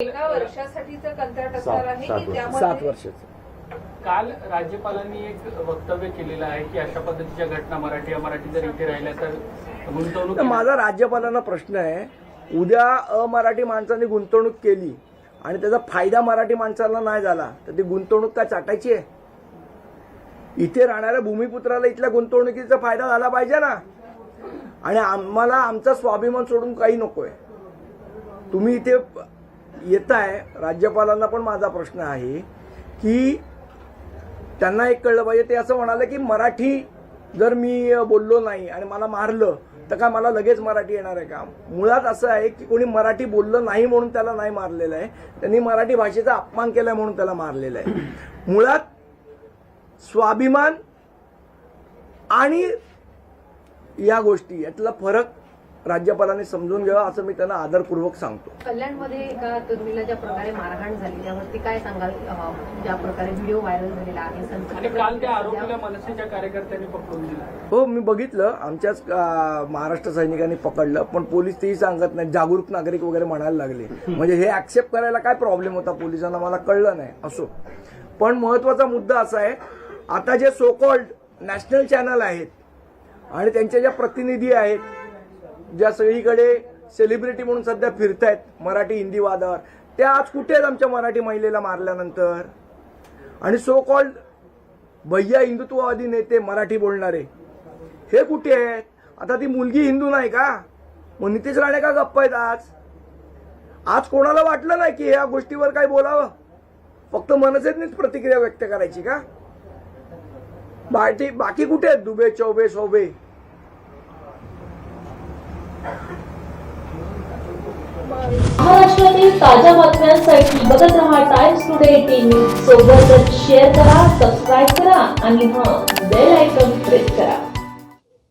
एका वर्षासाठीचं कंत्राट असणार सात- आहे की. त्यामध्ये वर्षाचं. काल राज्यपालांनी एक वक्तव्य केलेलं आहे की अशा पद्धतीच्या घटना मराठी अमराठी जर इथे राहिल्या तर गुंतवणूक तर माझा राज्यपालांना प्रश्न आहे. उद्या अमराठी माणसांनी गुंतवणूक केली आणि त्याचा फायदा मराठी माणसाला नाही झाला तर ती गुंतवणूक काय चाटायची आहे? इथे राहणाऱ्या भूमिपुत्राला इथल्या गुंतवणुकीचा फायदा झाला पाहिजे ना. आणि आम्हाला आमचा स्वाभिमान सोडून काही नकोय. तुम्ही इथे येताय राज्यपालांना पण माझा प्रश्न आहे की त्यांना एक कळलं पाहिजे. ते असं म्हणाले की मराठी जर मी बोललो नाही आणि मला मारलं तर काय मला लगेच मराठी येणार आहे का? मुळात असं आहे की कोणी मराठी बोललं नाही म्हणून त्याला नाही मारलेलं आहे. त्यांनी मराठी भाषेचा अपमान केलाय म्हणून त्याला मारलेलं आहे. मुळात स्वाभिमान आणि या गोष्टी यातला फरक राज्यपालांनी समजून घ्यावा असं मी त्यांना आदरपूर्वक सांगतो. कल्याणमध्ये एका तरुणीला ज्या प्रकारे मारहाण झाली त्यावरती काय सांगाल? ज्या प्रकारे व्हिडिओ व्हायरल झालेला आहे संत- आणि काल त्या आरोपीला मनसेच्या कार्यकर्त्यांनी पकडून दिलं. हो मी बघितलं. आमच्याच महाराष्ट्र सैनिकांनी पकडलं पण पोलीस तेही सांगत नाही जागरूक नागरिक वगैरे म्हणायला लागले. म्हणजे हे ऍक्सेप्ट करायला काय प्रॉब्लेम होता पोलिसांना? मला कळलं नाही असो. पण महत्त्वाचा मुद्दा असा आहे आता जे सोकॉल्ड नॅशनल चॅनल आहेत आणि त्यांच्या ज्या प्रतिनिधी आहेत ज्या सगळीकडे सेलिब्रिटी म्हणून सध्या फिरतायत मराठी हिंदी वादावर त्या आज कुठे आहेत आमच्या मराठी महिलेला मारल्यानंतर? आणि सो कॉल्ड भैया हिंदुत्ववादी नेते मराठी बोलणारे हे कुठे आहेत? आता ती मुलगी हिंदू नाही का? मग नितीश राणे का गप्प आहेत आज? आज कोणाला वाटलं नाही की या गोष्टीवर काय बोलावं? फक्त मनसेतनीच प्रतिक्रिया व्यक्त करायची का? बाकी बाकी कुठे आहेत दुबे चौबे सोबे? महाराष्ट्रातील ताज्या बातम्यांसाठी बघत रहा टाइम्स टुडे टीव्ही सोबतच शेअर करा सबस्क्राईब करा आणि हां